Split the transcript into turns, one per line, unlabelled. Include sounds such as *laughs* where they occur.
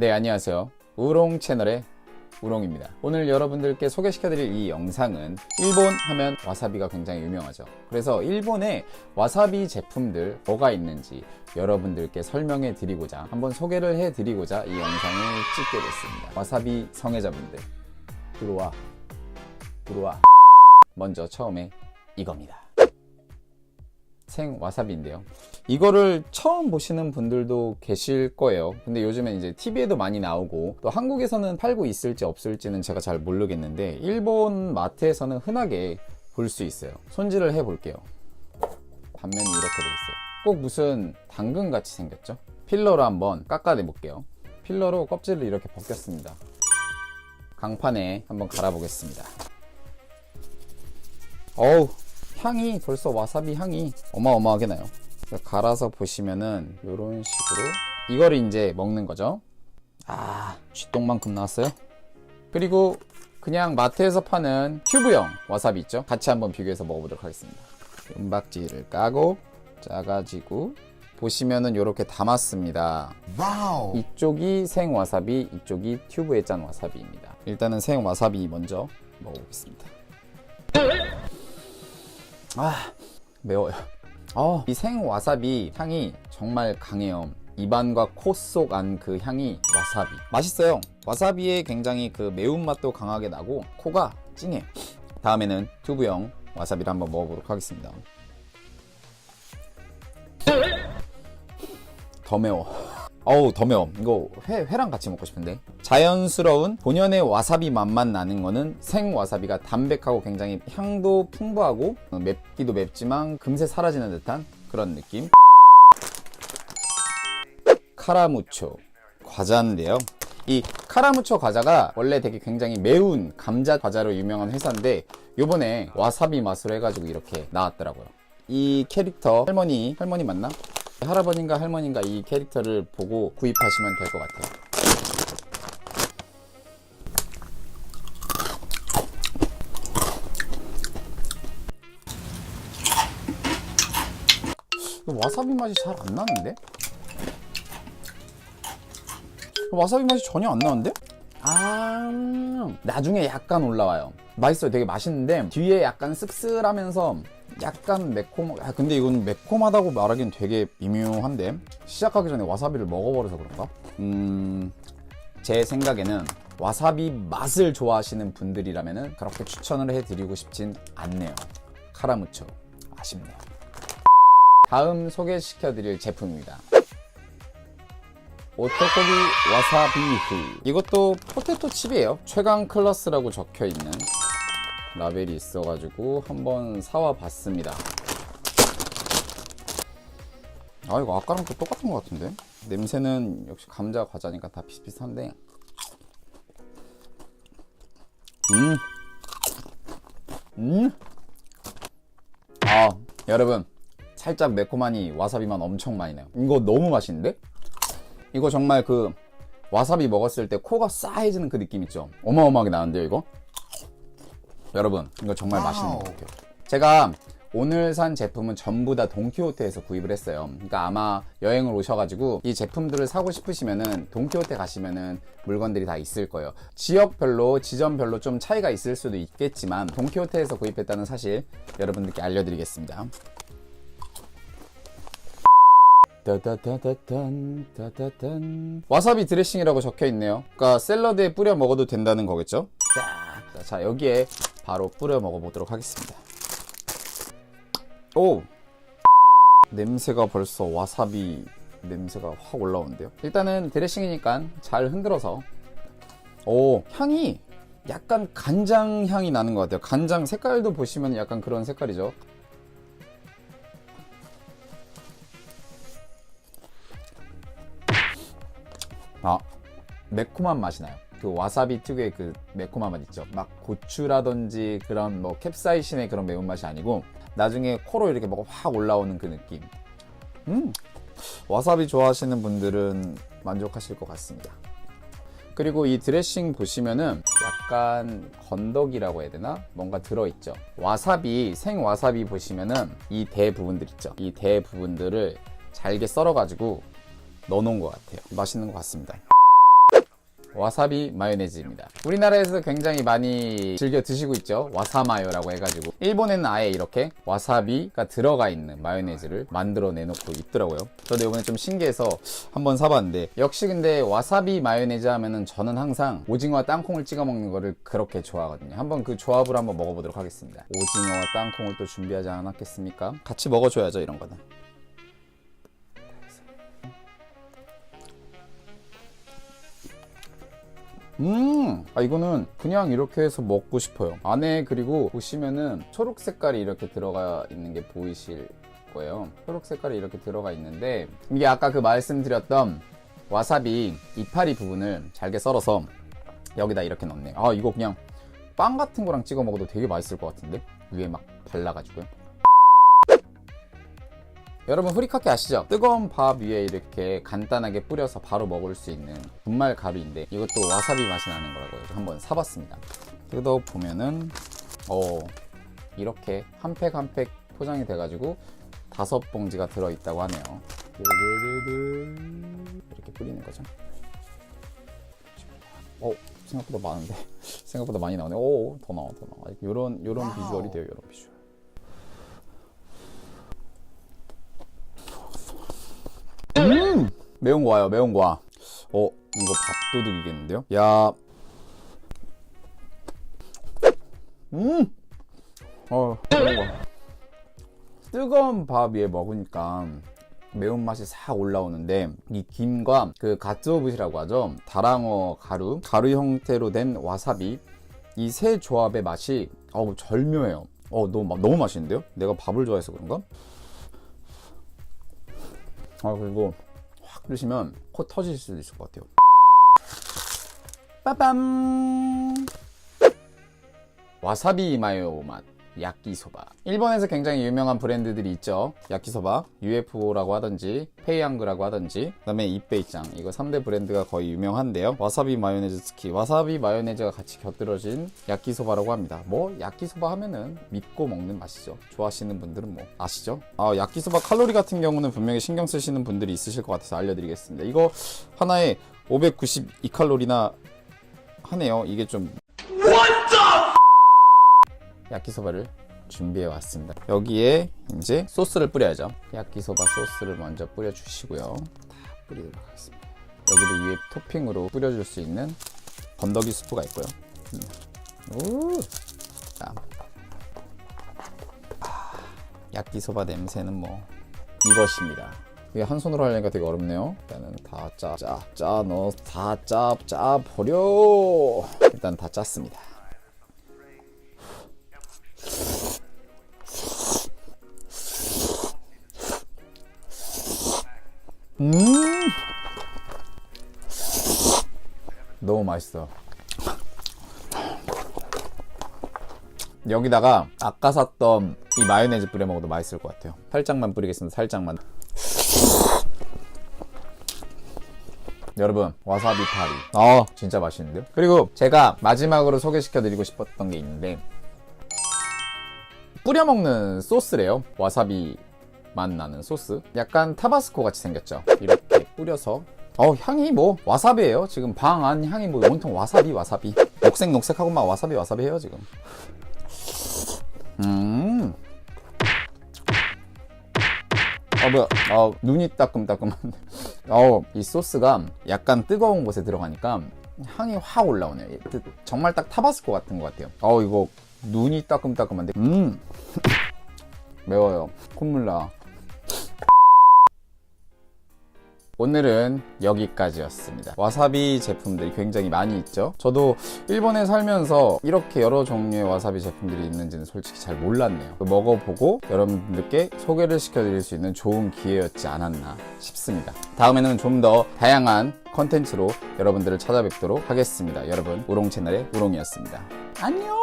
네, 안녕하세요. 우롱 채널의 우롱입니다. 오늘 여러분들께 소개시켜드릴 이 영상은 일본 하면 와사비가 굉장히 유명하죠. 그래서 일본의 와사비 제품들 뭐가 있는지 여러분들께 설명해 드리고자 한번 소개를 해 드리고자 이 영상을 찍게 됐습니다. 와사비 성애자분들 들어와 들어와 먼저 처음에 이겁니다. 생 와사비인데요. 이거를 처음 보시는 분들도 계실 거예요. 근데 요즘엔 이제 TV에도 많이 나오고 또 한국에서는 팔고 있을지 없을지는 제가 잘 모르겠는데 일본 마트에서는 흔하게 볼 수 있어요. 손질을 해 볼게요. 단면이 이렇게 돼 있어요. 꼭 무슨 당근 같이 생겼죠? 필러로 한번 깎아내 볼게요. 필러로 껍질을 이렇게 벗겼습니다. 강판에 한번 갈아 보겠습니다. 어우 향이 벌써 와사비 향이 어마어마하게 나요. 갈아서 보시면은 이런 식으로 이거를 이제 먹는 거죠. 아 쥐똥만큼 나왔어요. 그리고 그냥 마트에서 파는 튜브형 와사비 있죠. 같이 한번 비교해서 먹어보도록 하겠습니다. 은박지를 까고 짜가지고 보시면은 이렇게 담았습니다.
와우.
이쪽이 생 와사비, 이쪽이 튜브에 짠 와사비입니다. 일단은 생 와사비 먼저 먹어보겠습니다. 아 매워요. 아, 이생 와사비 향이 정말 강해요. 입안과 코 속 안 그 향이 와사비. 맛있어요. 와사비의 굉장히 그 매운맛도 강하게 나고 코가 찡해. 다음에는 튜브형 와사비를 한번 먹어보도록 하겠습니다. 더 매워. 어우 더 매워. 이거 회, 회랑 같이 먹고 싶은데. 자연스러운 본연의 와사비 맛만 나는 거는 생 와사비가 담백하고 굉장히 향도 풍부하고 어, 맵기도 맵지만 금세 사라지는 듯한 그런 느낌. 카라무초 과자인데요. 이 카라무초 과자가 원래 되게 굉장히 매운 감자 과자로 유명한 회사인데 요번에 와사비 맛으로 해가지고 이렇게 나왔더라고요. 이 캐릭터 할머니 할머니 맞나? 할아버님과 할머니가 이 캐릭터를 보고 구입하시면 될 것 같아요. 와사비 맛이 잘 안 나는데? 와사비 맛이 전혀 안 나는데? 아, 나중에 약간 올라와요. 맛있어요. 되게 맛있는데, 뒤에 약간 씁쓸하면서 약간 매콤, 아, 근데 이건 매콤하다고 말하기엔 되게 미묘한데? 시작하기 전에 와사비를 먹어버려서 그런가? 음, 제 생각에는 와사비 맛을 좋아하시는 분들이라면 그렇게 추천을 해드리고 싶진 않네요. 카라무초. 아쉽네요. 다음 소개시켜드릴 제품입니다. 오토코비 와사비후 이것도 포테토 칩이에요 최강 클래스라고 적혀 있는 라벨이 있어가지고 한번 사와 봤습니다 아 이거 아까랑 또 똑같은 것 같은데 냄새는 역시 감자 과자니까 다 비슷비슷한데 음 음. 아 여러분 살짝 매콤하니 와사비만 엄청 많이 나요 이거 너무 맛있는데? 이거 정말 그 와사비 먹었을 때 코가 싸해지는 그 느낌 있죠? 어마어마하게 나는데요, 이거? 여러분, 이거 정말 맛있는 것 같아요. 제가 오늘 산 제품은 전부 다 돈키호테에서 구입을 했어요. 그러니까 아마 여행을 오셔가지고 이 제품들을 사고 싶으시면은 돈키호테 가시면은 물건들이 다 있을 거예요. 지역별로, 지점별로 좀 차이가 있을 수도 있겠지만 돈키호테에서 구입했다는 사실 여러분들께 알려드리겠습니다. 따다단 와사비 드레싱이라고 적혀 있네요. 그러니까 샐러드에 뿌려 먹어도 된다는 거겠죠? 딱. 자 여기에 바로 뿌려 먹어보도록 하겠습니다. 오 냄새가 벌써 와사비 냄새가 확 올라오는데요. 일단은 드레싱이니까 잘 흔들어서 오 향이 약간 간장 향이 나는 것 같아요. 간장 색깔도 보시면 약간 그런 색깔이죠. 아 매콤한 맛이 나요. 그 와사비 특유의 그 매콤한 맛 있죠. 막 고추라든지 그런 뭐 캡사이신의 그런 매운맛이 아니고 나중에 코로 이렇게 먹어 확 올라오는 그 느낌. 음 와사비 좋아하시는 분들은 만족하실 것 같습니다. 그리고 이 드레싱 보시면은 약간 건더기라고 해야 되나? 뭔가 들어있죠. 와사비, 생 와사비 보시면은 이 대 부분들 있죠. 이 대 부분들을 잘게 썰어가지고 넣어놓은 것 같아요. 맛있는 것 같습니다. 와사비 마요네즈입니다. 우리나라에서 굉장히 많이 즐겨 드시고 있죠. 와사마요라고 해가지고 일본에는 아예 이렇게 와사비가 들어가 있는 마요네즈를 만들어 내놓고 있더라고요. 저도 이번에 좀 신기해서 한번 사봤는데 역시 근데 와사비 마요네즈 하면은 저는 항상 오징어와 땅콩을 찍어 먹는 거를 그렇게 좋아하거든요. 한번 그 조합을 한번 먹어보도록 하겠습니다. 오징어와 땅콩을 또 준비하지 않았겠습니까? 같이 먹어줘야죠 이런 거는. 음, 아, 이거는 그냥 이렇게 해서 먹고 싶어요. 안에 그리고 보시면은 초록 색깔이 이렇게 들어가 있는 게 보이실 거예요. 초록 색깔이 이렇게 들어가 있는데 이게 아까 그 말씀드렸던 와사비 이파리 부분을 잘게 썰어서 여기다 이렇게 넣네. 아, 이거 그냥 빵 같은 거랑 찍어 먹어도 되게 맛있을 것 같은데? 위에 막 발라가지고요. 여러분 후리카케 아시죠? 뜨거운 밥 위에 이렇게 간단하게 뿌려서 바로 먹을 수 있는 분말 가루인데 이것도 와사비 맛이 나는 거라고 해서 한번 사봤습니다. 뜯어 보면은 어 이렇게 한 팩 한 팩 포장이 돼가지고 다섯 봉지가 들어 있다고 하네요. 이렇게 뿌리는 거죠. 어 생각보다 많은데 *laughs* 생각보다 많이 나오네. 오더 나와 더 나와. 요런 요런 비주얼이 돼요. 요런 비주얼. 매운 거 와요, 매운 거 와. 어, 이거 밥도둑이겠는데요? 야. 음! 어. 뜨거운 밥 위에 먹으니까 매운맛이 싹 올라오는데 이 김과 그 가츠오부시라고 하죠. 다랑어 가루, 가루 형태로 된 와사비 이 세 조합의 맛이 어우 절묘해요. 어, 너무, 마- 너무 맛있는데요? 내가 밥을 좋아해서 그런가? 아, 그리고 확 드시면 코 터질 수도 있을 것 같아요. 빠밤! 와사비 마요 맛. 야끼소바. 일본에서 굉장히 유명한 브랜드들이 있죠. 야끼소바, UFO라고 하든지, 페이앙그라고 하든지, 그 다음에 이베이짱. 이거 3대 브랜드가 거의 유명한데요. 와사비 마요네즈 특히 와사비 마요네즈가 같이 곁들여진 야끼소바라고 합니다. 뭐, 야끼소바 하면은 믿고 먹는 맛이죠. 좋아하시는 분들은 뭐, 아시죠? 아, 야끼소바 칼로리 같은 경우는 분명히 신경 쓰시는 분들이 있으실 것 같아서 알려드리겠습니다. 이거 하나에 592칼로리나 하네요. 이게 좀 야끼소바를 준비해 왔습니다. 여기에 이제 소스를 뿌려야죠. 야끼소바 소스를 먼저 뿌려 주시고요. 다 뿌리도록 하겠습니다. 여기도 위에 토핑으로 뿌려줄 수 있는 건더기 스프가 있고요. 음. 오. 자. 아, 야끼소바 냄새는 뭐 이것입니다. 이게 한 손으로 하려니까 되게 어렵네요. 일단은 다 짜, 짜, 짜, 넣어, 다 짜, 짜 버려. 일단 다 짰습니다. 음. 너무 맛있어. 여기다가 아까 샀던 이 마요네즈 뿌려 먹어도 맛있을 것 같아요. 살짝만 뿌리겠습니다 살짝만. 여러분 와사비 파리. 아 진짜 맛있는데요? 그리고 제가 마지막으로 소개시켜 드리고 싶었던 게 있는데 뿌려 먹는 소스래요. 와사비 맛 나는 소스 약간 타바스코 같이 생겼죠 이렇게 뿌려서 어 향이 뭐 와사비예요 지금 방 안 향이 뭐 온통 와사비 와사비 녹색 녹색하고 막 와사비 와사비 해요 지금 음 어, 뭐야. 어, 눈이 따끔따끔한데. 어, 이 소스가 약간 뜨거운 곳에 들어가니까 향이 확 올라오네요. 정말 딱 타바스코 같은 것 같아요. 어, 이거 눈이 따끔따끔한데. 음. *laughs* 매워요. 콧물 나. 오늘은 여기까지였습니다. 와사비 제품들이 굉장히 많이 있죠. 저도 일본에 살면서 이렇게 여러 종류의 와사비 제품들이 있는지는 솔직히 잘 몰랐네요. 먹어보고 여러분들께 소개를 시켜드릴 수 있는 좋은 기회였지 않았나 싶습니다. 다음에는 좀 더 다양한 컨텐츠로 여러분들을 찾아뵙도록 하겠습니다. 여러분, 우롱 채널의 우롱이었습니다. 안녕!